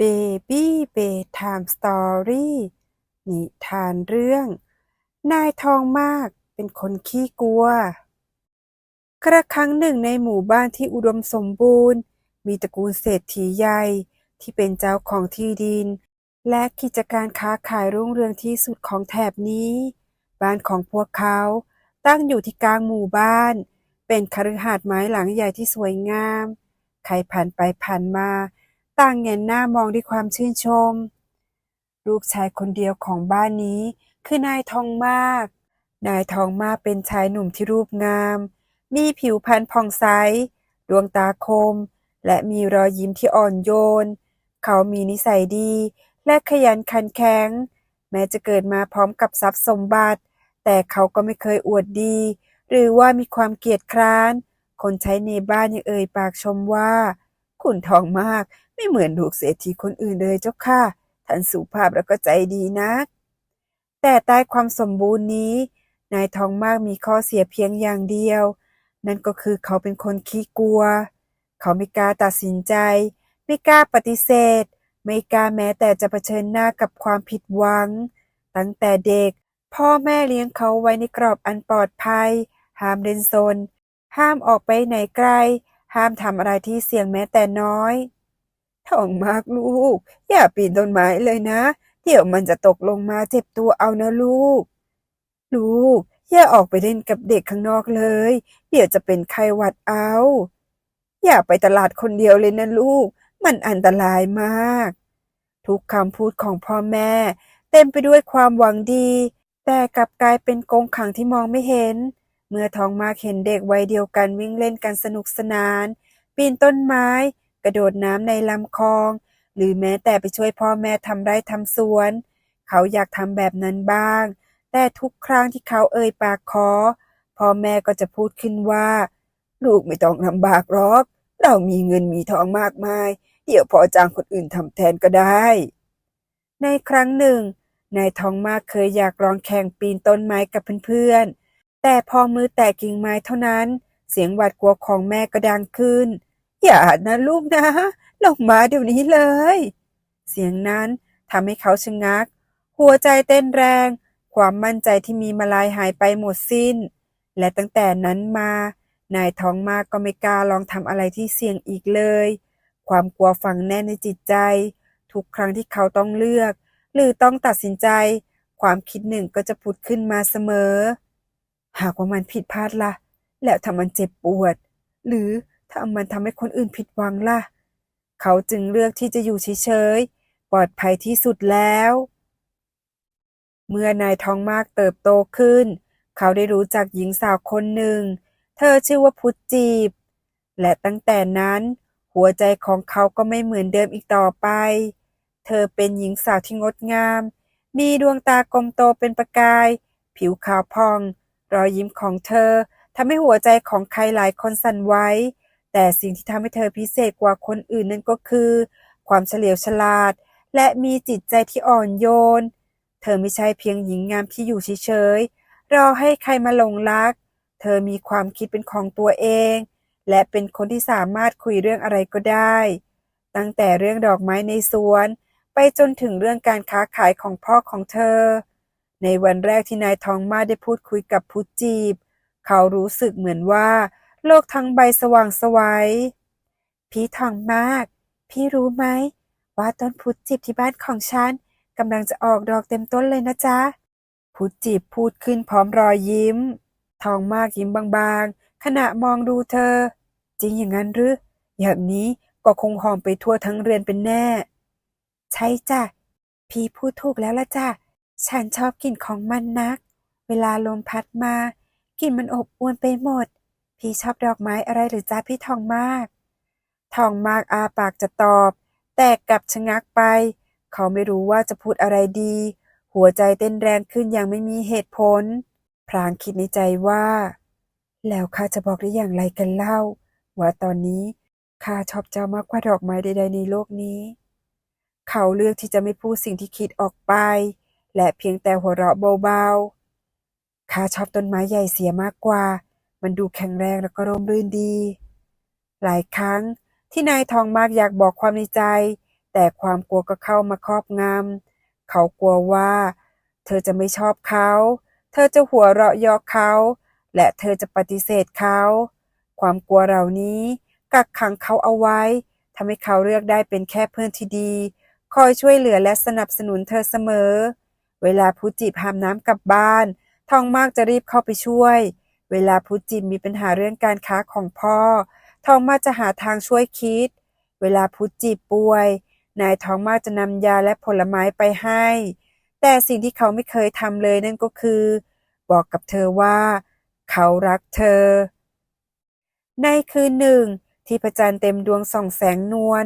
เบบี้เบดไทม์สตอรี่นิทานเรื่อง นายทองมากเป็นคนขี้กลัว กระครั้งหนึ่งในหมู่บ้านที่อุดมสมบูรณ์ มีตระกูลเศรษฐีใหญ่ที่เป็นเจ้าของที่ดิน และกิจการค้าขายรุ่งเรืองที่สุดของแถบนี้ บ้านของพวกเขาตั้งอยู่ที่กลางหมู่บ้าน เป็นคฤหาสน์ไม้หลังใหญ่ที่สวยงาม ใครผ่านไปผ่านมา ต่างแงนหน้ามองด้วยความชื่นชม ลูกชายคนเดียวของบ้านนี้ คือนายทองมาก นายทองมากเป็นชายหนุ่มที่รูปงาม มีผิวพรรณผ่องใส ดวงตาคม และมีรอยยิ้มที่อ่อนโยน เขามีนิสัยดี และขยันขันแข็ง แม้จะเกิดมาพร้อมกับทรัพย์สมบัติ แต่เขาก็ไม่เคยอวดดี หรือว่ามีความเกียจคร้าน คนใช้ในบ้านยังเอ่ยปากชมว่า ขุนทองมากไม่เหมือนลูกเศรษฐีคนอื่นเลยเจ้าค่ะท่านสุภาพแล้วก็ใจดีนัก แต่ใต้ความสมบูรณ์นี้ นายทองมากมีข้อเสียเพียงอย่างเดียว นั่นก็คือเขาเป็นคนขี้กลัว เขาไม่กล้าตัดสินใจ ไม่กล้าปฏิเสธ ไม่กล้าแม้แต่จะเผชิญหน้ากับความผิดหวัง ตั้งแต่เด็ก พ่อแม่เลี้ยงเขาไว้ในกรอบอันปลอดภัย ห้ามเล่นซน ห้ามออกไปไหนไกล ห้ามทำอะไรที่เสี่ยงแม้แต่น้อยทองมากลูก อย่าปีนต้นไม้เลยนะ เดี๋ยวมันจะตกลงมาเจ็บตัวเอานะลูก ลูก อย่าออกไปเล่นกับเด็กข้างนอกเลย เดี๋ยวจะเป็นไข้หวัดเอา อย่าไปตลาดคนเดียวเลยนะลูก มันอันตรายมาก ทุกคำพูดของพ่อแม่ เต็มไปด้วยความหวังดี แต่กลับกลายเป็นกงขังที่มองไม่เห็น เมื่อทองมากเห็นเด็กวัยเดียวกันวิ่งเล่นกันสนุกสนาน ปีนต้นไม้ กระโดดน้ำในลำคลอง หรือแม้แต่ไปช่วยพ่อแม่ทำไร่ทำสวน เขาอยากทำแบบนั้นบ้าง แต่ทุกครั้งที่เขาเอ่ยปากขอพ่อแม่ก็จะพูดขึ้นว่า ลูกไม่ต้องลำบากหรอก เรามีเงินมีทองมากมาย เดี๋ยวพอจ้างคนอื่นทำแทนก็ได้ ในครั้งหนึ่งนายทองมากเคยอยากลองแข่งปีนต้นไม้กับเพื่อนๆ แต่พอมือแตะกิ่งไม้เท่านั้น เสียงหวาดกลัวของแม่ก็ดังขึ้น อย่านะลูกนะลงมาเดี๋ยวนี้เลย เสียงนั้นทำให้เขาชะงัก หัวใจเต้นแรง ความมั่นใจที่มีมาลายหายไปหมดสิ้น และตั้งแต่นั้นมา นายท้องมากก็ไม่กล้าลองทำอะไรที่เสี่ยงอีกเลย ความกลัวฝังแน่นในจิตใจ ทุกครั้งที่เขาต้องเลือก หรือต้องตัดสินใจ ความคิดหนึ่งก็จะผุดขึ้นมาเสมอ หากว่ามันผิดพลาดล่ะ แล้วถ้ามันเจ็บปวด หรือถ้ามันทำให้คนอื่นผิดหวังล่ะ เขาจึงเลือกที่จะอยู่เฉยๆ ปลอดภัยที่สุดแล้ว เมื่อนายทองมากเติบโตขึ้น เขาได้รู้จักหญิงสาวคนหนึ่ง เธอชื่อว่าพุทธจีบ และตั้งแต่นั้น หัวใจของเขาก็ไม่เหมือนเดิมอีกต่อไป เธอเป็นหญิงสาวที่งดงาม มีดวงตากลมโตเป็นประกาย ผิวขาวพอง รอยยิ้มของเธอทำให้หัวใจของใครหลายคนสั่นไหวแต่สิ่งที่ทำให้เธอพิเศษกว่าคนอื่นนั่นก็คือ ความเฉลียวฉลาด และมีจิตใจที่อ่อนโยน เธอไม่ใช่เพียงหญิงงามที่อยู่เฉยๆรอให้ใครมาหลงรัก เธอมีความคิดเป็นของตัวเอง และเป็นคนที่สามารถคุยเรื่องอะไรก็ได้ ตั้งแต่เรื่องดอกไม้ในสวน ไปจนถึงเรื่องการค้าขายของพ่อของเธอ ในวันแรกที่นายทองมาได้พูดคุยกับพุทธจีบ เขารู้สึกเหมือนว่า โลกทั้งใบสว่างไสวัยพี่ทองมาก พี่รู้ไหม ว่าต้นพุทธจีบที่บ้านของฉันกำลังจะออกดอกเต็มต้นเลยนะจ๊ะพุทธจีบพูดขึ้นพร้อมรอยยิ้ม ทองมากยิ้มบางๆ ขณะมองดูเธอ จริงอย่างนั้นหรืออย่างนี้ก็คงหอมไปทั่วทั้งเรือนเป็นแน่ ใช่จ้ะ พี่พูดถูกแล้วละจ้ะ ฉันชอบกลิ่นของมันนัก เวลาลมพัดมากลิ่นมันอบอวลไปหมด พี่ชอบดอกไม้อะไรหรือจ้าพี่ทองมาก ทองมากอาปากจะตอบ แต่กลับชะงักไป เขาไม่รู้ว่าจะพูดอะไรดี หัวใจเต้นแรงขึ้นอย่างไม่มีเหตุผลพลางคิดในใจว่า แล้วข้าจะบอกได้อย่างไรกันเล่า ว่าตอนนี้ข้าชอบเจ้ามากกว่าดอกไม้ใดๆในโลกนี้ เขาเลือกที่จะไม่พูดสิ่งที่คิดออกไป และเพียงแต่หัวเราะเบาๆ ข้าชอบต้นไม้ใหญ่เสียมากกว่า มันดูแข็งแรงแล้วก็ร่มรื่นดี หลายครั้งที่นายทองมากอยากบอกความในใจ แต่ความกลัวก็เข้ามาครอบงำเขากลัวว่า เธอจะไม่ชอบเขา เธอจะหัวเราะยาะเขา และเธอจะปฏิเสธเขา ความกลัวเหล่านี้กักขังเขาเอาไว้ทำให้เขาเลือกได้เป็นแค่เพื่อนที่ดี คอยช่วยเหลือและสนับสนุนเธอเสมอ เวลาพุจิบหามน้ำกลับบ้าน ทองมากจะรีบเข้าไปช่วย เวลาพุจิมีปัญหาเรื่องการค้าของพ่อ ทองมากจะหาทางช่วยคิด เวลาพุจิป่วย นายทองมากจะนำยาและผลไม้ไปให้ แต่สิ่งที่เขาไม่เคยทำเลยนั่นก็คือ บอกกับเธอว่า เขารักเธอ ในคืนหนึ่ง ที่พระจันทร์เต็มดวงส่องแสงนวล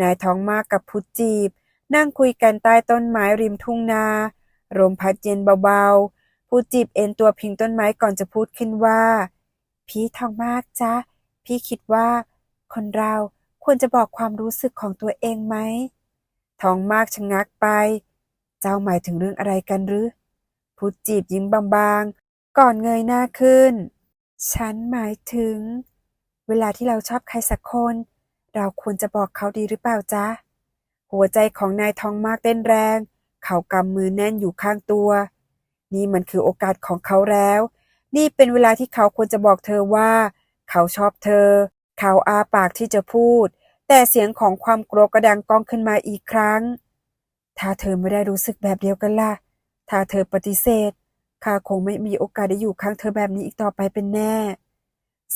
นายทองมากกับพุจีบนั่งคุยกันใต้ต้นไม้ริมทุ่งนา ลมพัดเย็นเบาๆพุทจีบเอ็นตัวพิงต้นไม้ก่อนจะพูดขึ้นว่า พี่ทองมากจ๊ะพี่คิดว่า คนเราควรจะบอกความรู้สึกของตัวเองไหมทองมากชะงักไป เจ้าหมายถึงเรื่องอะไรกันหรือพุทจีบยิ้มบางๆ ก่อนเงยหน้าขึ้น ฉันหมายถึง เวลาที่เราชอบใครสักคน เราควรจะบอกเขาดีหรือเปล่าจ๊ะ หัวใจของนายทองมากเต้นแรง เขากำมือแน่นอยู่ข้างตัว นี่มันคือโอกาสของเขาแล้ว นี่เป็นเวลาที่เขาควรจะบอกเธอว่า เขาชอบเธอ เขาอาปากที่จะพูด แต่เสียงของความโกรธก็ดังก้องขึ้นมาอีกครั้ง ถ้าเธอไม่ได้รู้สึกแบบเดียวกันล่ะ ถ้าเธอปฏิเสธข้าคงไม่มีโอกาสได้อยู่ข้างเธอแบบนี้อีกต่อไปเป็นแน่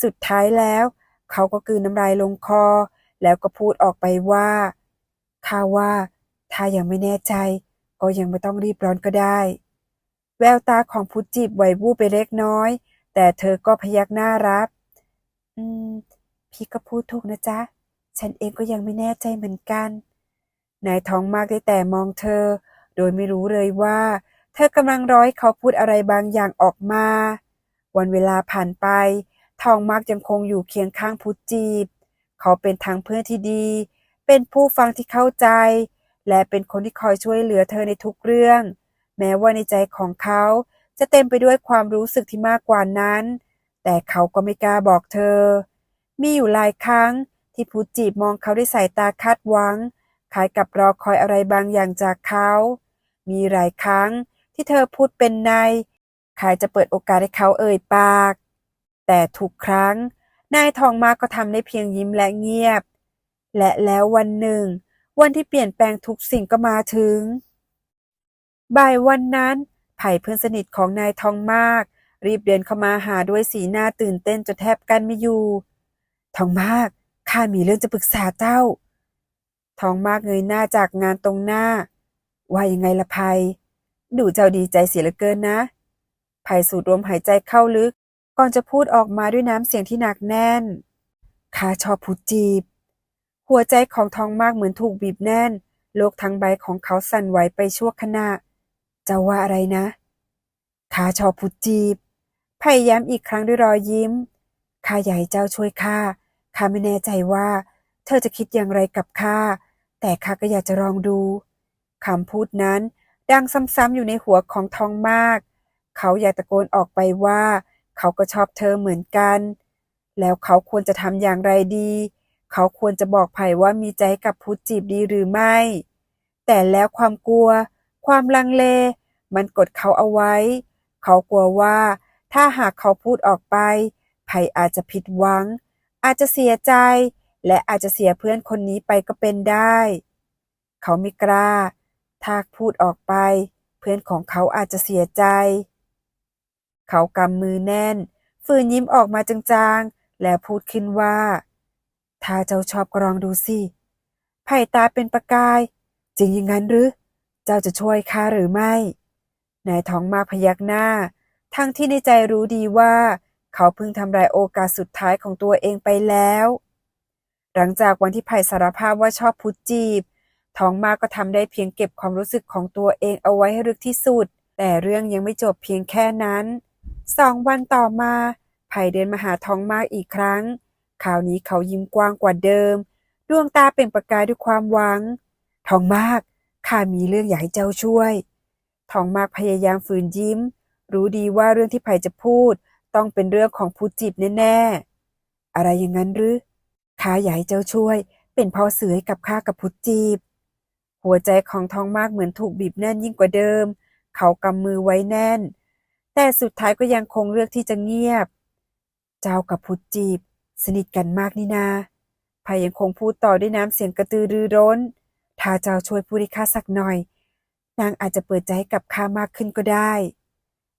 สุดท้ายแล้ว เขาก็กืนน้ำลายลงคอ แล้วก็พูดออกไปว่าข้าว่า ถ้ายังไม่แน่ใจ ก็ยังไม่ต้องรีบร้อนก็ได้ แววตาของพุทจีบไหววูบไปเล็กน้อย แต่เธอก็พยักหน้ารับ อืม พี่ก็พูดถูกนะจ๊ะ ฉันเองก็ยังไม่แน่ใจเหมือนกัน นายทองมากได้แต่มองเธอ โดยไม่รู้เลยว่า เธอกำลังร้อยเขาพูดอะไรบางอย่างออกมา วันเวลาผ่านไป ทองมากยังคงอยู่เคียงข้างพุทจีบเขาเป็นทั้งเพื่อนที่ดี เป็นผู้ฟังที่เข้าใจ และเป็นคนที่คอยช่วยเหลือเธอในทุกเรื่อง แม้ว่าในใจของเขาจะเต็มไปด้วยความรู้สึกที่มากกว่านั้น แต่เขาก็ไม่กล้าบอกเธอ มีอยู่หลายครั้งที่พุทจีบมองเขาด้วยสายตาคาดหวัง คล้ายกับรอคอยอะไรบางอย่างจากเขา มีหลายครั้งที่เธอพูดเป็นในคล้ายจะเปิดโอกาสให้เขาเอ่ยปาก แต่ทุกครั้ง นายทองมาก็ทำได้เพียงยิ้มและเงียบ และแล้ววันหนึ่ง วันที่เปลี่ยนแปลงทุกสิ่งก็มาถึง บ่ายวันนั้น ไผ่เพื่อนสนิทของนายทองมาก รีบเดินเข้ามาหาด้วยสีหน้าตื่นเต้นจนแทบกันไม่อยู่ ทองมากข้ามีเรื่องจะปรึกษาเจ้า ทองมากเงยหน้าจากงานตรงหน้า ว่ายังไงละไพดูเจ้าดีใจเสียเหลือเกินนะ ไผ่สูดลมหายใจเข้าลึก ก่อนจะพูดออกมาด้วยน้ำเสียงที่หนักแน่นข้าชอบพุจีบ หัวใจของทองมากเหมือนถูกบีบแน่น โลกทั้งใบของเขาสั่นไหวไปชั่วขณะจ้าว่าอะไรนะข้าชอบพุจีบ พยายามอีกครั้งด้วยรอยยิ้มข้าให้เจ้าช่วยข้าข้าไม่แน่ใจว่า เธอจะคิดอย่างไรกับข้าแต่ข้าก็อยากจะลองดูคำพูดนั้นดังซ้ำๆอยู่ในหัวของทองมาก เขาอยากตะโกนออกไปว่า เขาก็ชอบเธอเหมือนกัน แล้วเขาควรจะทำอย่างไรดี เขาควรจะบอกไผ่ว่ามีใจกับพุทธจีบดีหรือไม่ แต่แล้วความกลัว ความลังเล มันกดเขาเอาไว้ เขากลัวว่า ถ้าหากเขาพูดออกไป ไผ่อาจจะผิดหวัง อาจจะเสียใจ และอาจจะเสียเพื่อนคนนี้ไปก็เป็นได้ เขาไม่กล้า ถ้าพูดออกไป เพื่อนของเขาอาจจะเสียใจ เขากำมือแน่น ฝืนยิ้มออกมาจางๆ แล้วพูดขึ้นว่า ถ้าเจ้าชอบก็ลองดูสิไผ่ตาเป็นประกาย จริงอย่างนั้นหรือ เจ้าจะช่วยข้าหรือไม่ นายทองมาพยักหน้า ทั้งที่ในใจรู้ดีว่า เขาเพิ่งทำลายโอกาสสุดท้ายของตัวเองไปแล้ว หลังจากวันที่ไผ่สารภาพว่าชอบพุทธจีบทองมากก็ทำได้เพียงเก็บความรู้สึกของตัวเองเอาไว้ให้ลึกที่สุด แต่เรื่องยังไม่จบเพียงแค่นั้น สองวันต่อมาไผ่เดินมาหาทองมากอีกครั้ง คราวนี้เขายิ้มกว้างกว่าเดิม ดวงตาเปล่งประกายด้วยความหวัง ทองมากข้ามีเรื่องอยากให้เจ้าช่วย ทองมากพยายามฝืนยิ้ม รู้ดีว่าเรื่องที่ไผ่จะพูด ต้องเป็นเรื่องของพุทธจีบแน่ๆ อะไรอย่างนั้นหรือข้าอยากให้เจ้าช่วย เป็นพ่อเสือให้กับข้ากับพุทธจีบ หัวใจของทองมากเหมือนถูกบีบแน่นยิ่งกว่าเดิม เขากำมือไว้แน่น แต่สุดท้ายก็ยังคงเลือกที่จะเงียบ เจ้ากับพุทธจีบ สนิทกันมากนี่นาพายยังคงพูดต่อด้วยน้ำเสียงกระตือรือร้น ถ้าเจ้าช่วยพูดให้ข้าสักหน่อย นางอาจจะเปิดใจให้กับข้ามากขึ้นก็ได้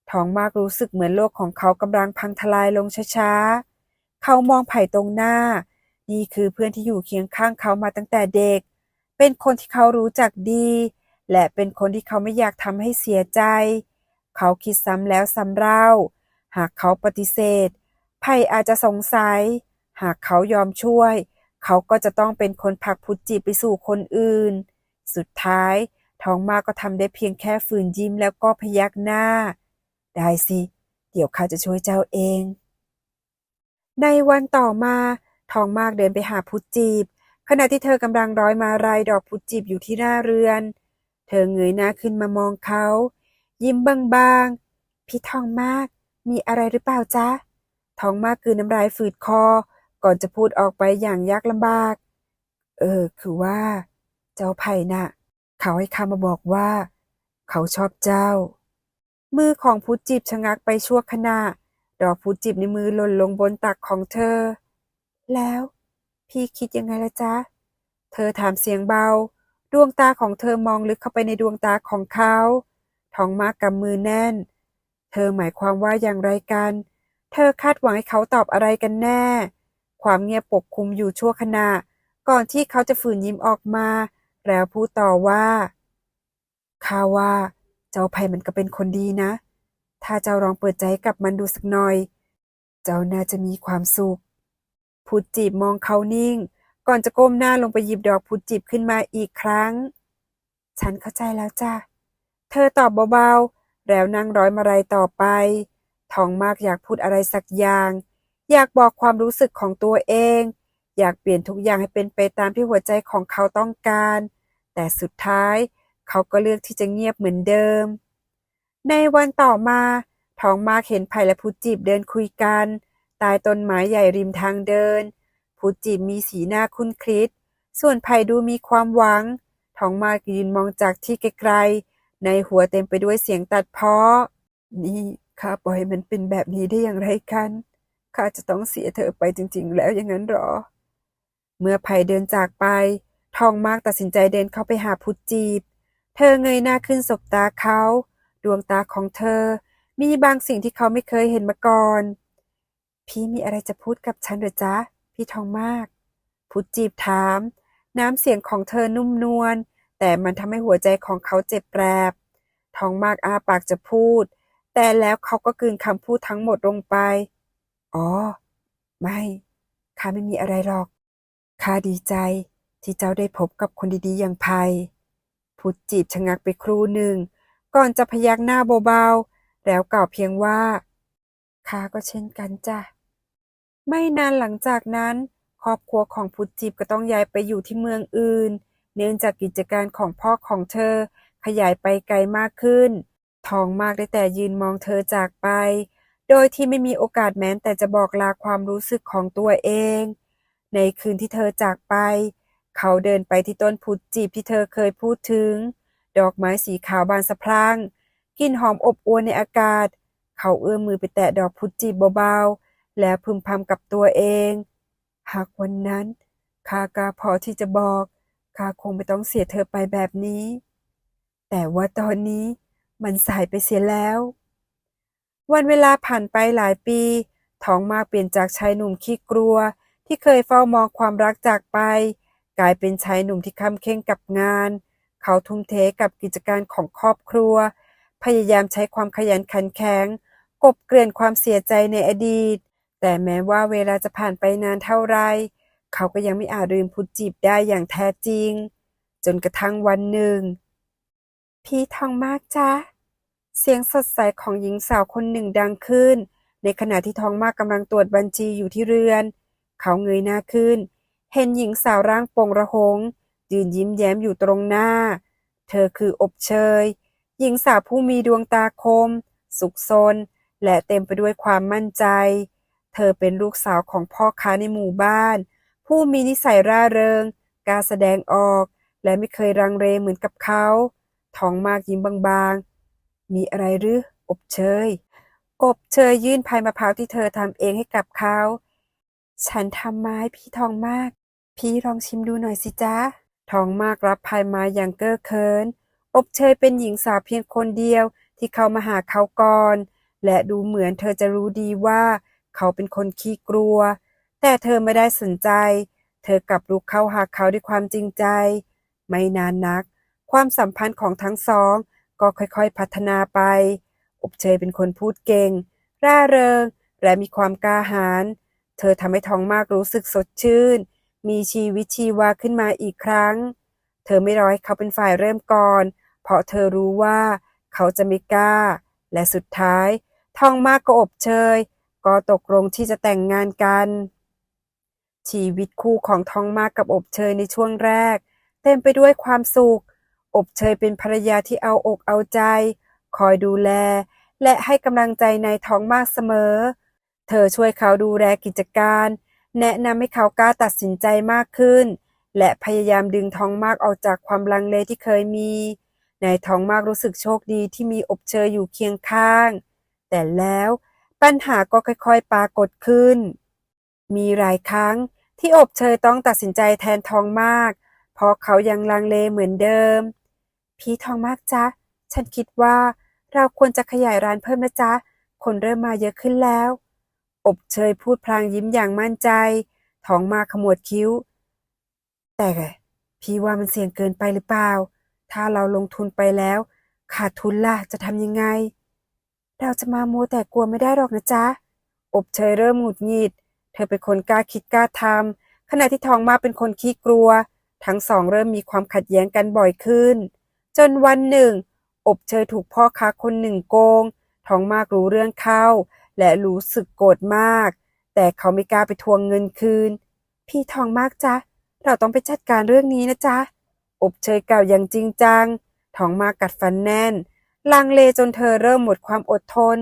ทองมากรู้สึกเหมือนโลกของเขากำลังพังทลายลงช้าๆ เขามองไผ่ตรงหน้า นี่คือเพื่อนที่อยู่เคียงข้างเขามาตั้งแต่เด็ก เป็นคนที่เขารู้จักดี และเป็นคนที่เขาไม่อยากทำให้เสียใจ เขาคิดซ้ำแล้วซ้ำเล่า หากเขาปฏิเสธ ไผ่อาจจะสงสัย หากเขายอมช่วย เขาก็จะต้องเป็นคนผลักพุธจีบไปสู่คนอื่น สุดท้ายทองมากก็ทำได้เพียงแค่ฝืนยิ้มแล้วก็พยักหน้า ได้สิ เดี๋ยวข้าจะช่วยเจ้าเอง ในวันต่อมาทองมากเดินไปหาพุธจีบ ขณะที่เธอกำลังร้อยมารายดอกพุธจีบอยู่ที่หน้าเรือน เธอเงยหน้าขึ้นมามองเขา ยิ้มบางๆพี่ทองมาก มีอะไรหรือเปล่าจ๊ะทองมากคือน้ำลายฝืดคอ ก่อนจะพูดออกไปอย่างยากลำบาก เออ คือว่า เจ้าไผ่น่ะ เขาให้ข้ามาบอกว่า เขาชอบเจ้า มือของพุทจีบชะงักไปชั่วขณะ ดอกพุทจีบในมือหล่นลงบนตักของเธอ แล้ว พี่คิดยังไงละจ๊ะ เธอถามเสียงเบา ดวงตาของเธอมองลึกเข้าไปในดวงตาของเขาท้องมากกำมือแน่น เธอหมายความว่าอย่างไรกัน เธอคาดหวังให้เขาตอบอะไรกันแน่ ความเงียบปกคลุมอยู่ชั่วขณะ ก่อนที่เขาจะฝืนยิ้มออกมา แล้วพูดต่อว่าข้าว่า เจ้าไผ่มันก็เป็นคนดีนะ ถ้าเจ้าลองเปิดใจกับมันดูสักหน่อย เจ้าน่าจะมีความสุขพุทธจีบมองเขานิ่ง ก่อนจะก้มหน้าลงไปหยิบดอกพุทธจีบขึ้นมาอีกครั้ง ฉันเข้าใจแล้วจ้ะ เธอตอบเบาๆ แล้วนั่งร้อยมาลัยต่อไป ทองมากอยากพูดอะไรสักอย่าง อยากบอกความรู้สึกของตัวเอง อยากเปลี่ยนทุกอย่างให้เป็นไปตามที่หัวใจของเขาต้องการ แต่สุดท้ายเขาก็เลือกที่จะเงียบเหมือนเดิม ในวันต่อมาทองมากเห็นไผ่และพุจีบเดินคุยกันใต้ต้นไม้ใหญ่ริมทางเดินพุจีบมีสีหน้าคุ้นคิด ส่วนไผ่ดูมีความหวังทองมากยืนมองจากที่ไกลๆ ในหัวเต็มไปด้วยเสียงตัดเพ้อนี่ข้าปล่อยมันเป็นแบบนี้ได้อย่างไรกัน ข้าจะต้องเสียเธอไปจริง ๆ แล้วอย่างนั้นหรอ เมื่อไผ่เดินจากไป ทองมากตัดสินใจเดินเข้าไปหาพุทธจีบ เธอเงยหน้าขึ้นสบตาเขา ดวงตาของเธอ มีบางสิ่งที่เขาไม่เคยเห็นมาก่อน พี่มีอะไรจะพูดกับฉันหรือจ๊ะ พี่ทองมาก พุทธจีบถาม น้ำเสียงของเธอนุ่มนวล แต่มันทำให้หัวใจของเขาเจ็บแปรบทองมากอาปากจะพูด แต่แล้วเขาก็กลืนคำพูดทั้งหมดลงไป อ๋อ ไม่ ข้าไม่มีอะไรหรอก ข้าดีใจที่เจ้าได้พบกับคนดีๆอย่างไพพุทธจีบชะงักไปครู่หนึ่ง ก่อนจะพยักหน้าเบาๆ แล้วกล่าวเพียงว่า ข้าก็เช่นกันจ้ะ ไม่นานหลังจากนั้น ครอบครัวของพุทธจีบก็ต้องย้ายไปอยู่ที่เมืองอื่น เนื่องจากกิจการของพ่อของเธอขยายไปไกลมากขึ้น ทองมากได้แต่ยืนมองเธอจากไป โดยที่ไม่มีโอกาสแม้แต่จะบอกลาความรู้สึกของตัวเอง ในคืนที่เธอจากไป เขาเดินไปที่ต้นพุทธจีบที่เธอเคยพูดถึง ดอกไม้สีขาวบานสะพรั่งกลิ่นหอมอบอวลในอากาศ เขาเอื้อมมือไปแตะดอกพุทธจีบเบาๆ แล้วพึมพำกับตัวเอง หากวันนั้นข้ากาพอที่จะบอกข้าคงไม่ต้องเสียเธอไปแบบนี้ แต่ว่าตอนนี้มันสายไปเสียแล้ว วันเวลาผ่านไปหลายปีทองมากเปลี่ยนจากชายหนุ่มขี้กลัว ที่เคยเฝ้ามองความรักจากไป กลายเป็นชายหนุ่มที่ค้ำเข่งกับงาน เขาทุ่มเทกับกิจการของครอบครัว พยายามใช้ความขยันขันแข็งกบเกลื่อนความเสียใจในอดีต แต่แม้ว่าเวลาจะผ่านไปนานเท่าไร เขาก็ยังไม่อาจลืมพุทจีบได้อย่างแท้จริง จนกระทั่งวันหนึ่ง พี่ทองมากจ้ะ เสียงสดใสของหญิงสาวคนหนึ่งดังขึ้น ในขณะที่ทองมากกำลังตรวจบัญชีอยู่ที่เรือน เขาเงยหน้าขึ้น เห็นหญิงสาวร่างโปร่งระหงยืนยิ้มแย้มอยู่ตรงหน้า เธอคืออบเชย หญิงสาวผู้มีดวงตาคม สุขซนและเต็มไปด้วยความมั่นใจ เธอเป็นลูกสาวของพ่อค้าในหมู่บ้าน ผู้มีนิสัยร่าเริงกล้ารแสดงออก และไม่เคยรังเลเหมือนกับเขา ทองมากยิ้มบางๆ มีอะไรหรือ อบเชย อบเชยยื่นพายมะพร้าวที่เธอทำเองให้กับเขา ฉันทำไม้พี่ทองมาก พี่ลองชิมดูหน่อยสิจ๊ะ ทองมากรับพายมาอย่างเก้อเขิน อบเชยเป็นหญิงสาวเพียงคนเดียวที่เข้ามาหาเขาก่อน และดูเหมือนเธอจะรู้ดีว่าเขาเป็นคนขี้กลัว แต่เธอไม่ได้สนใจ เธอกลับรุกเข้าหาเขาด้วยความจริงใจ ไม่นานนัก ความสัมพันธ์ของทั้งสอง ก็ค่อยๆพัฒนาไป อบเชยเป็นคนพูดเก่ง ร่าเริง และมีความกล้าหาญ เธอทำให้ทองมากรู้สึกสดชื่น มีชีวิตชีวาขึ้นมาอีกครั้ง เธอไม่รอให้เขาเป็นฝ่ายเริ่มก่อน เพราะเธอรู้ว่าเขาจะไม่กล้า และสุดท้าย ทองมากก็อบเชย ก็ตกลงที่จะแต่งงานกัน ชีวิตคู่ของทองมากกับอบเชยในช่วงแรก เต็มไปด้วยความสุข อบเชยเป็นภรรยาที่เอาอกเอาใจ คอยดูแล และให้กำลังใจในายทองมากเสมอ เธอช่วยเขาดูแลกิจการ แนะนำให้เขากล้าตัดสินใจมากขึ้น และพยายามดึงท้องมากออกจากความลังเลที่เคยมีนายท้องมากรู้สึกโชคดีที่มีอบเชยอยู่เคียงข้าง แต่แล้วปัญหาก็ค่อยๆ ปรากฏขึ้น มีหลายครั้งที่อบเชยต้องตัดสินใจแทนทองมาก เพราะเขายังลังเลเหมือนเดิม พี่ทองมากจ๊ะ ฉันคิดว่าเราควรจะขยายร้านเพิ่มนะจ๊ะ คนเริ่มมาเยอะขึ้นแล้ว อบเชยพูดพลางยิ้มอย่างมั่นใจทองมาขมวดคิ้ว แต่พี่ว่ามันเสี่ยงเกินไปหรือเปล่า ถ้าเราลงทุนไปแล้ว ขาดทุนล่ะจะทำยังไง เราจะมาโมแต่กลัวไม่ได้หรอกนะจ๊ะ อบเชยเริ่มหงุดหงิด เธอเป็นคนกล้าคิดกล้าทำขณะที่ทองมาเป็นคนขี้กลัว ทั้งสองเริ่มมีความขัดแย้งกันบ่อยขึ้น จนวันหนึ่ง อบเชยถูกพ่อค้าคนหนึ่งโกงทองมากรู้เรื่องเข้า และรู้สึกโกรธมาก แต่เขาไม่กล้าไปทวงเงินคืน พี่ทองมากจ๊ะเราต้องไปจัดการเรื่องนี้นะจ๊ะ อบเชยกล่าวอย่างจริงจังทองมากกัดฟันแน่น ลังเลจนเธอเริ่มหมดความอดทน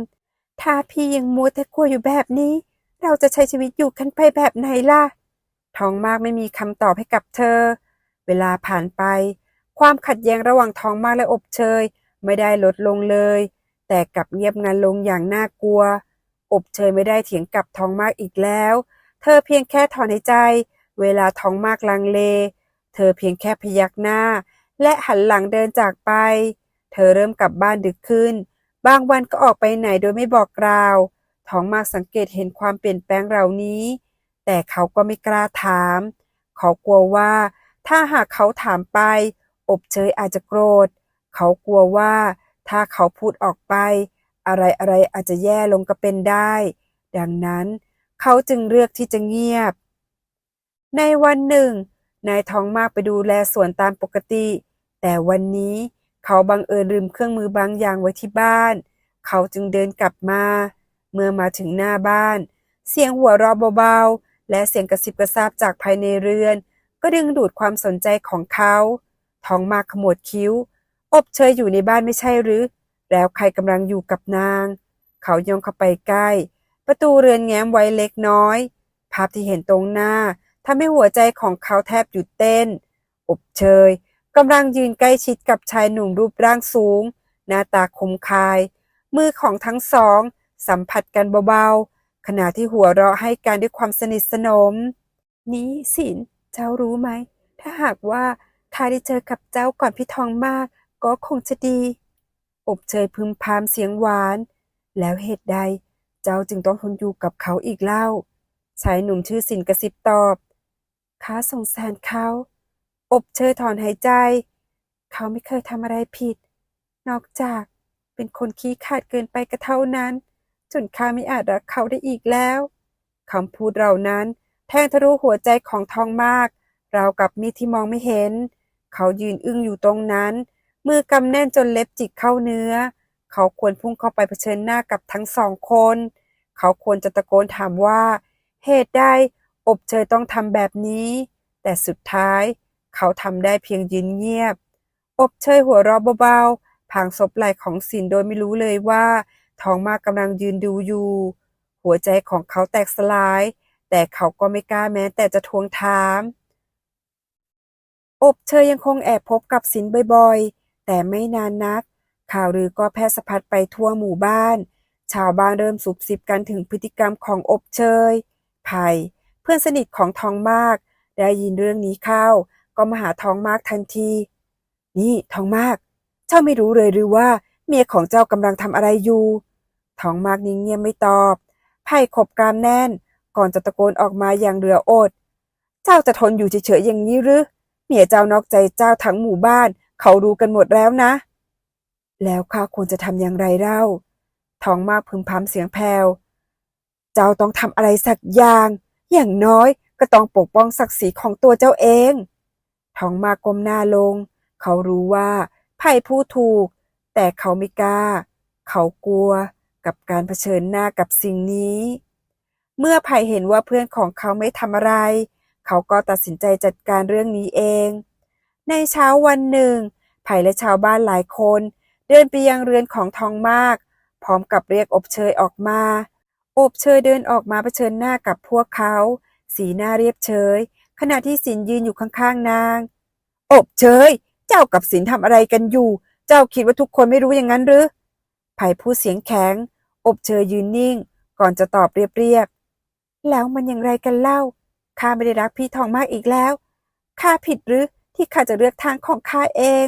ถ้าพี่ยังมัวแต่กลัวอยู่แบบนี้ เราจะใช้ชีวิตอยู่กันไปแบบไหนล่ะทองมากไม่มีคำตอบให้กับเธอ เวลาผ่านไป ความขัดแย้งระหว่างท้องมากและอบเชยไม่ได้ลดลงเลย แต่กลับเงียบงันลงอย่างน่ากลัว อบเชยไม่ได้เถียงกับท้องมากอีกแล้ว เธอเพียงแค่ถอนหายใจ เวลาท้องมากลังเล เธอเพียงแค่พยักหน้า และหันหลังเดินจากไป เธอเริ่มกลับบ้านดึกขึ้น บางวันก็ออกไปไหนโดยไม่บอกกล่าว ท้องมากสังเกตเห็นความเปลี่ยนแปลงเหล่านี้ แต่เขาก็ไม่กล้าถาม เขากลัวว่าถ้าหากเขาถามไป อบเชยอาจจะโกรธ เขากลัวว่าถ้าเขาพูดออกไป อะไรอะไรอาจจะแย่ลงก็เป็นได้ ดังนั้นเขาจึงเลือกที่จะเงียบ ในวันหนึ่ง นายท้องมากไปดูแลสวนตามปกติ แต่วันนี้เขาบังเอิญลืมเครื่องมือบางอย่างไว้ที่บ้าน เขาจึงเดินกลับมา เมื่อมาถึงหน้าบ้าน เสียงหัวเราะเบาๆและเสียงกระซิบกระซาบจากภายในเรือน ก็ดึงดูดความสนใจของเขา ท้องมากขมวดคิ้ว อบเชยอยู่ในบ้านไม่ใช่หรือ แล้วใครกำลังอยู่กับนาง เขาย่องเข้าไปใกล้ ประตูเรือนแง้มไว้เล็กน้อย ภาพที่เห็นตรงหน้าทำให้หัวใจของเขาแทบหยุดเต้น อบเชยกำลังยืนใกล้ชิดกับชายหนุ่มรูปร่างสูง หน้าตาคมคาย มือของทั้งสอง สัมผัสกันเบาๆ ขณะที่หัวเราะให้การด้วยความสนิทสนม นี้สินเจ้ารู้ไหม ถ้าหากว่า ข้าได้เจอกับเจ้าก่อนพี่ทองมาก ก็คงจะดี อบเชยพึมพำเสียงหวาน แล้วเหตุใดเจ้าจึงต้องทนอยู่กับเขาอีกเล่า ชายหนุ่มชื่อสินกระซิบตอบข้าสงสารเขา อบเชยถอนหายใจ เขาไม่เคยทำอะไรผิด นอกจากเป็นคนขี้ขาดเกินไปก็เท่านั้น จนข้าไม่อาจรักเขาได้อีกแล้วคำพูดเหล่านั้น แทงทะลุหัวใจของทองมาก เรากับมีที่มองไม่เห็น เขายืนอึ้งอยู่ตรงนั้น มือกำแน่นจนเล็บจิกเข้าเนื้อ เขาควรพุ่งเข้าไปเผชิญหน้ากับทั้งสองคน เขาควรจะตะโกนถามว่า เหตุใดอบเชยต้องทำแบบนี้ แต่สุดท้ายเขาทำได้เพียงยืนเงียบ อบเชยหัวเราะเบาๆผางศพไหล่ของสินโดยไม่รู้เลยว่าทองมากกำลังยืนดูอยู่ หัวใจของเขาแตกสลาย แต่เขาก็ไม่กล้าแม้แต่จะทวงถาม อบเชยยังคงแอบพบกับสินบ่อยๆ แต่ไม่นานนัก ข่าวลือก็แพร่สะพัดไปทั่วหมู่บ้าน ชาวบ้านเริ่มสุบสิบกันถึงพฤติกรรมของอบเชยไผ่เพื่อนสนิทของทองมาก ได้ยินเรื่องนี้เข้า ก็มาหาทองมากทันที นี่ทองมาก เจ้าไม่รู้เลยหรือว่า เมียของเจ้ากำลังทำอะไรอยู่ ทองมากนิ่งเงียบไม่ตอบ ไผ่ขบกรามแน่น ก่อนจะตะโกนออกมาอย่างเหลืออด เจ้าจะทนอยู่เฉยๆอย่างนี้หรือ เมียเจ้านอกใจเจ้าทั้งหมู่บ้าน เขารู้กันหมดแล้วนะ แล้วข้าควรจะทำอย่างไรเล่าทองมากพึมพำเสียงแผ่วเจ้าต้องทำอะไรสักอย่าง อย่างน้อยก็ต้องปกป้องศักดิ์ศรีของตัวเจ้าเองทองมากก้มหน้าลง เขารู้ว่าไผ่พูดถูก แต่เขาไม่กล้า เขากลัวกับการเผชิญหน้ากับสิ่งนี้ เมื่อไผ่เห็นว่าเพื่อนของเขาไม่ทำอะไร เขาก็ตัดสินใจจัดการเรื่องนี้เอง ในเช้าวันหนึ่งไผ่และชาวบ้านหลายคน เดินไปยังเรือนของทองมาก พร้อมกับเรียกอบเชยออกมา อบเชยเดินออกมาเผชิญหน้ากับพวกเขา สีหน้าเรียบเฉย ขณะที่สินยืนอยู่ข้างๆนาง อบเชยเจ้ากับสินทำอะไรกันอยู่ เจ้าคิดว่าทุกคนไม่รู้อย่างนั้นหรือไผ่พูดเสียงแข็ง อบเชยยืนนิ่ง ก่อนจะตอบเรียบๆแล้วมันอย่างไรกันเล่า ข้าไม่ได้รักพี่ทองมากอีกแล้ว ข้าผิดหรือที่ข้าจะเลือกทางของข้าเอง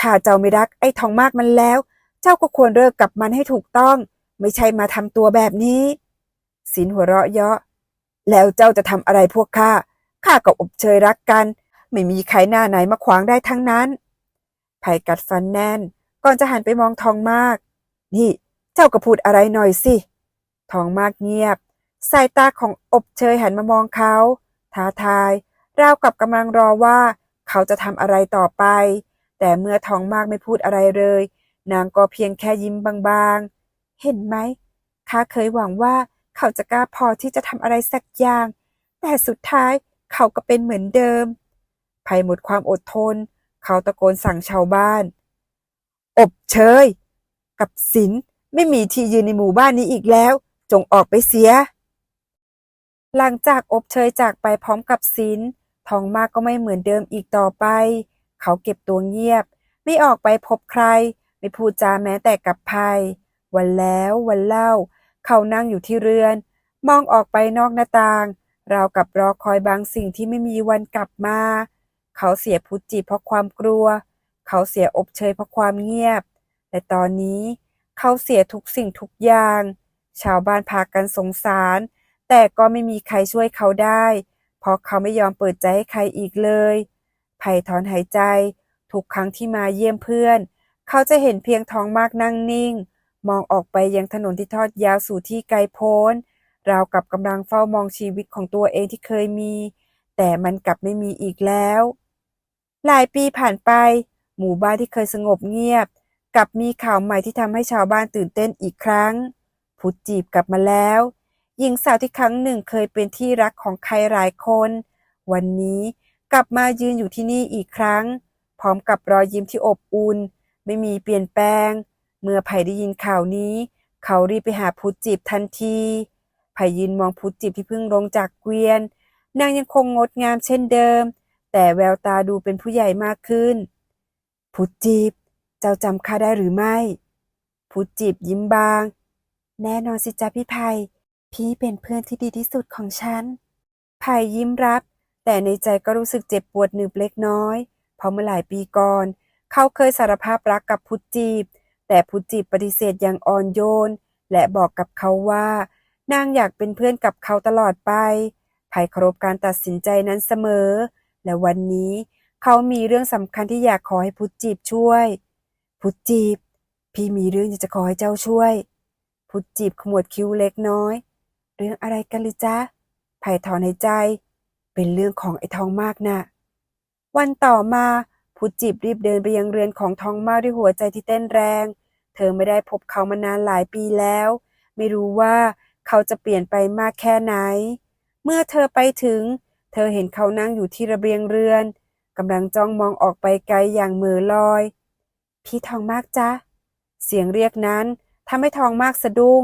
ถ้าเจ้าไม่รักไอ้ทองมากมันแล้ว เจ้าก็ควรเลิกกับมันให้ถูกต้อง ไม่ใช่มาทำตัวแบบนี้สินหัวเราะเยาะ แล้วเจ้าจะทำอะไรพวกข้า ข้ากับอบเชยรักกัน ไม่มีใครหน้าไหนมาขวางได้ทั้งนั้นไผ่กัดฟันแน่น ก่อนจะหันไปมองทองมาก นี่ เจ้าก็พูดอะไรหน่อยสิ ทองมากเงียบ สายตาของอบเชยหันมามองเขาท้าทาย ราวกับกำลังรอว่าเขาจะทำอะไรต่อไป แต่เมื่อท้องมากไม่พูดอะไรเลย นางก็เพียงแค่ยิ้มบางๆ เห็นไหมข้าเคยหวังว่าเขาจะกล้าพอที่จะทำอะไรสักอย่าง แต่สุดท้ายเขาก็เป็นเหมือนเดิมไผ่หมดความอดทน เขาตะโกนสั่งชาวบ้าน อบเชย กับสินไม่มีที่ยืนในหมู่บ้านนี้อีกแล้ว จงออกไปเสีย หลังจากอบเชยจากไปพร้อมกับสิน ทองมากก็ไม่เหมือนเดิมอีกต่อไป เขาเก็บตัวเงียบ ไม่ออกไปพบใคร ไม่พูดจาแม้แต่กับไพยวันแล้ววันเล่า เขานั่งอยู่ที่เรือน มองออกไปนอกหน้าต่าง ราวกับรอคอยบางสิ่งที่ไม่มีวันกลับมา เขาเสียพุจิเพราะความกลัว เขาเสียอบเชยเพราะความเงียบ แต่ตอนนี้ เขาเสียทุกสิ่งทุกอย่าง ชาวบ้านพากันสงสาร แต่ก็ไม่มีใครช่วยเขาได้ เพราะเขาไม่ยอมเปิดใจให้ใครอีกเลยไผ่ถอนหายใจ ทุกครั้งที่มาเยี่ยมเพื่อน เขาจะเห็นเพียงท้องมากนั่งนิ่ง มองออกไปยังถนนที่ทอดยาวสู่ที่ไกลโพ้นราวกับกำลังเฝ้ามองชีวิตของตัวเองที่เคยมี แต่มันกลับไม่มีอีกแล้ว หลายปีผ่านไป หมู่บ้านที่เคยสงบเงียบกลับมีข่าวใหม่ที่ทำให้ชาวบ้านตื่นเต้นอีกครั้ง พุทจีบกลับมาแล้ว หญิงสาวที่ครั้งหนึ่งเคยเป็นที่รักของใครหลายคน วันนี้กลับมายืนอยู่ที่นี่อีกครั้ง พร้อมกับรอยยิ้มที่อบอุ่น ไม่มีเปลี่ยนแปลง เมื่อไผ่ได้ยินข่าวนี้ เขารีบไปหาพุทธจีบทันทีไผ่ยืนมองพุทธจีบที่เพิ่งลงจากเกวียน นางยังคงงดงามเช่นเดิม แต่แววตาดูเป็นผู้ใหญ่มากขึ้น พุทธจีบเจ้าจำข้าได้หรือไม่ พุทธจีบยิ้มบาง แน่นอนสิจ๊ะพี่ไผ่ พี่เป็นเพื่อนที่ดีที่สุดของฉันไผ่ยิ้มรับ แต่ในใจก็รู้สึกเจ็บปวดหนึบเล็กน้อย เพราะเมื่อหลายปีก่อน เขาเคยสารภาพรักกับพุทธจีบ แต่พุทธจีบปฏิเสธอย่างอ่อนโยน และบอกกับเขาว่า นางอยากเป็นเพื่อนกับเขาตลอดไปไผ่เคารพการตัดสินใจนั้นเสมอ และวันนี้เขามีเรื่องสำคัญที่อยากขอให้พุทธจีบช่วย พุทธจีบ พี่มีเรื่องอยากจะขอให้เจ้าช่วย พุทธจีบขมวดคิ้วเล็กน้อย เรื่องอะไรกันหรือจ๊ะไผ่ถอนหายใจ เป็นเรื่องของไอ้ทองมากน่ะ วันต่อมาพุทธจีบรีบเดินไปยังเรือนของทองมากด้วยหัวใจที่เต้นแรง เธอไม่ได้พบเขามานานหลายปีแล้ว ไม่รู้ว่าเขาจะเปลี่ยนไปมากแค่ไหน เมื่อเธอไปถึง เธอเห็นเขานั่งอยู่ที่ระเบียงเรือนกำลังจ้องมองออกไปไกลอย่างเหม่อลอย พี่ทองมากจ๊ะเสียงเรียกนั้นทำให้ทองมากสะดุ้ง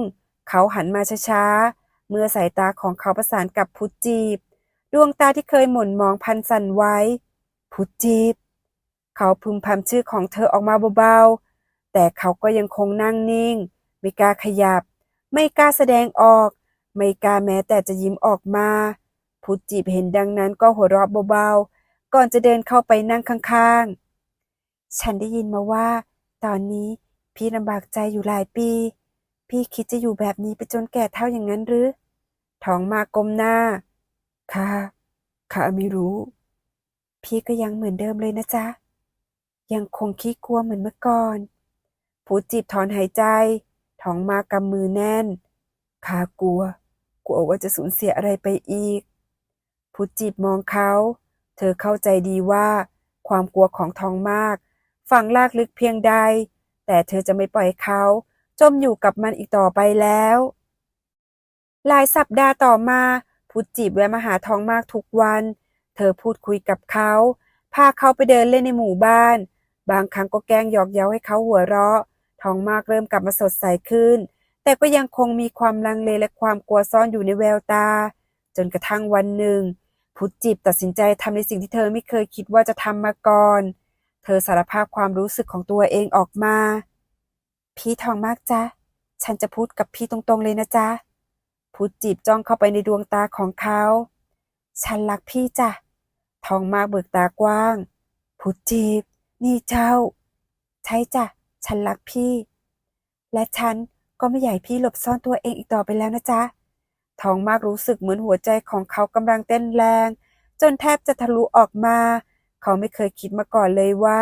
เขาหันมาช้าๆ เมื่อสายตาของเขาประสานกับพุทธจีบ ดวงตาที่เคยหม่นมองพันสันไว้ พุทจีบ เขาพึมพำชื่อของเธอออกมาเบาๆ แต่เขาก็ยังคงนั่งนิ่ง ไม่กล้าขยับ ไม่กล้าแสดงออก ไม่กล้าแม้แต่จะยิ้มออกมา พุทจีบเห็นดังนั้นก็หัวเราะเบาๆ ก่อนจะเดินเข้าไปนั่งข้างๆ ฉันได้ยินมาว่า ตอนนี้พี่ลำบากใจอยู่หลายปี พี่คิดจะอยู่แบบนี้ไปจนแก่เท่าอย่างนั้นหรือ ทองมากก้มหน้า ค่ะข้าไม่รู้ พี่ก็ยังเหมือนเดิมเลยนะจ๊ะ ยังคงขี้กลัวเหมือนเมื่อก่อน ผูจีบถอนหายใจ ท้องมากำมือแน่นข้ากลัว กลัวว่าจะสูญเสียอะไรไปอีก ผูจีบมองเขา เธอเข้าใจดีว่า ความกลัวของทองมากฝังลากลึกเพียงใด แต่เธอจะไม่ปล่อยเขา จมอยู่กับมันอีกต่อไปแล้ว หลายสัปดาห์ต่อมาพุทธจีบแวะมาหาทองมากทุกวัน เธอพูดคุยกับเขา พาเขาไปเดินเล่นในหมู่บ้าน บางครั้งก็แกล้งหยอกเย้าให้เขาหัวเราะ ทองมากเริ่มกลับมาสดใสขึ้น แต่ก็ยังคงมีความลังเลและความกลัวซ่อนอยู่ในแววตา จนกระทั่งวันหนึ่ง พุทธจีบตัดสินใจทำในสิ่งที่เธอไม่เคยคิดว่าจะทำมาก่อน เธอสารภาพความรู้สึกของตัวเองออกมา พี่ทองมากจ๊ะฉันจะพูดกับพี่ตรงๆเลยนะจ๊ะ พุทธจีบจ้องเข้าไปในดวงตาของเขา ฉันรักพี่จ้ะ ทองมากเบิกตากว้างพุทธจีบ นี่เจ้า ใช่จ้ะ ฉันรักพี่ และฉันก็ไม่ให้พี่หลบซ่อนตัวเองอีกต่อไปแล้วนะจ๊ะ ทองมากรู้สึกเหมือนหัวใจของเขากำลังเต้นแรง จนแทบจะทะลุออกมา เขาไม่เคยคิดมาก่อนเลยว่า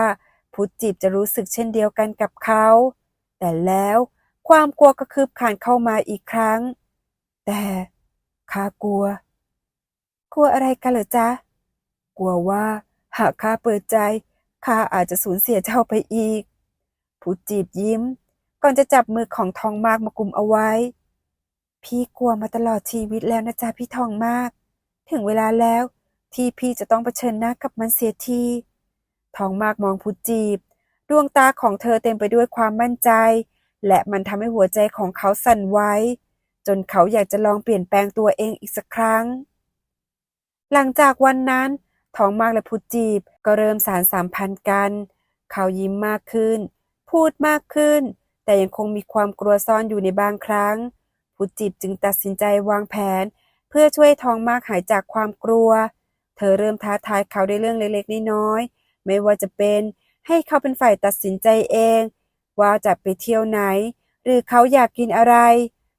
พุทธจีบจะรู้สึกเช่นเดียวกันกับเขา แต่แล้วความกลัวก็คืบคานเข้ามาอีกครั้ง แต่ข้ากลัว กลัวอะไรกันเหรอจ๊ะ กลัวว่าหากข้าเปิดใจข้าอาจจะสูญเสียเจ้าไปอีก ผู้จีบยิ้ม ก่อนจะจับมือของทองมากมากุมเอาไว้ พี่กลัวมาตลอดชีวิตแล้วนะจ๊ะพี่ทองมาก ถึงเวลาแล้วที่พี่จะต้องเผชิญหน้ากับมันเสียทีทองมากมองผู้จีบ ดวงตาของเธอเต็มไปด้วยความมั่นใจ และมันทำให้หัวใจของเขาสั่นไหว นเขาอยากจะลองเปลี่ยนแปลงตัวเองอีกสักครั้ง หลังจากวันนั้นทองมากและพุจีบก็เริ่มสารสัมพันธ์กัน เขายิ้มมากขึ้น พูดมากขึ้น แต่ยังคงมีความกลัวซ่อนอยู่ในบางครั้ง พุจีบจึงตัดสินใจวางแผน เพื่อช่วยทองมากหายจากความกลัว เธอเริ่มท้าทายเขาในเรื่องเล็กๆน้อยๆไม่ว่าจะเป็นให้เขาเป็นฝ่ายตัดสินใจเอง ว่าจะไปเที่ยวไหน หรือเขาอยากกินอะไร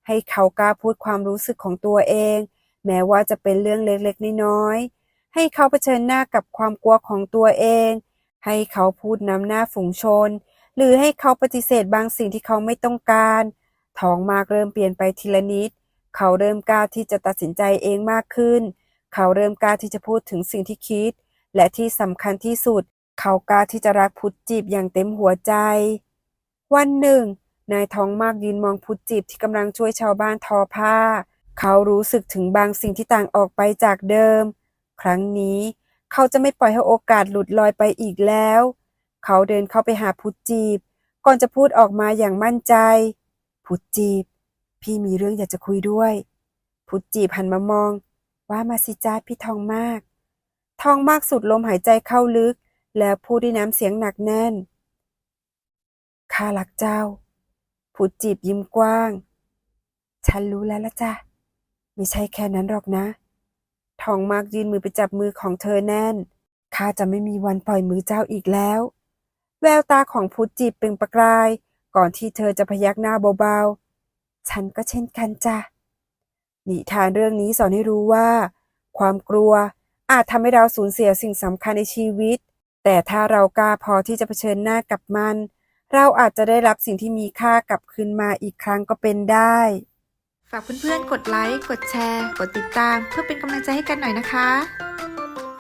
ให้เขากล้าพูดความรู้สึกของตัวเอง แม้ว่าจะเป็นเรื่องเล็กๆ น้อยๆ ให้เขาเผชิญหน้ากับความกลัวของตัวเอง ให้เขาพูดนำหน้าฝูงชน หรือให้เขาปฏิเสธบางสิ่งที่เขาไม่ต้องการ ท้องมากเริ่มเปลี่ยนไปทีละนิด เขาเริ่มกล้าที่จะตัดสินใจเองมากขึ้น เขาเริ่มกล้าที่จะพูดถึงสิ่งที่คิด และที่สำคัญที่สุด เขากล้าที่จะรักพุทธจีบอย่างเต็มหัวใจ วันหนึ่ง นายทองมากยืนมองพุทธจีบที่กำลังช่วยชาวบ้านทอผ้า เขารู้สึกถึงบางสิ่งที่ต่างออกไปจากเดิม ครั้งนี้เขาจะไม่ปล่อยให้โอกาสหลุดลอยไปอีกแล้ว เขาเดินเข้าไปหาพุทธจีบ ก่อนจะพูดออกมาอย่างมั่นใจ พุทธจีบ พี่มีเรื่องอยากจะคุยด้วย พุทธจีบหันมามอง ว่ามาสิจ้าพี่ทองมาก ทองมากสุดลมหายใจเข้าลึก แล้วพูดด้วยน้ำเสียงหนักแน่นข้ารักเจ้า พุทธจีบยิ้มกว้าง ฉันรู้แล้วละจ้ะ ไม่ใช่แค่นั้นหรอกนะ ทองมากยื่นมือไปจับมือของเธอแน่น ข้าจะไม่มีวันปล่อยมือเจ้าอีกแล้ว แววตาของพุทธจีบเป็นประกาย ก่อนที่เธอจะพยักหน้าเบาๆ ฉันก็เช่นกันจ้ะ นิทานเรื่องนี้สอนให้รู้ว่า ความกลัวอาจทำให้เราสูญเสียสิ่งสำคัญในชีวิต แต่ถ้าเรากล้าพอที่จะเผชิญหน้ากับมัน เราอาจจะได้รับสิ่งที่มีค่ากลับคืนมาอีกครั้งก็เป็นได้ ฝากเพื่อนๆ กดไลค์ กดแชร์ กดติดตาม เพื่อเป็นกำลังใจให้กันหน่อยนะคะ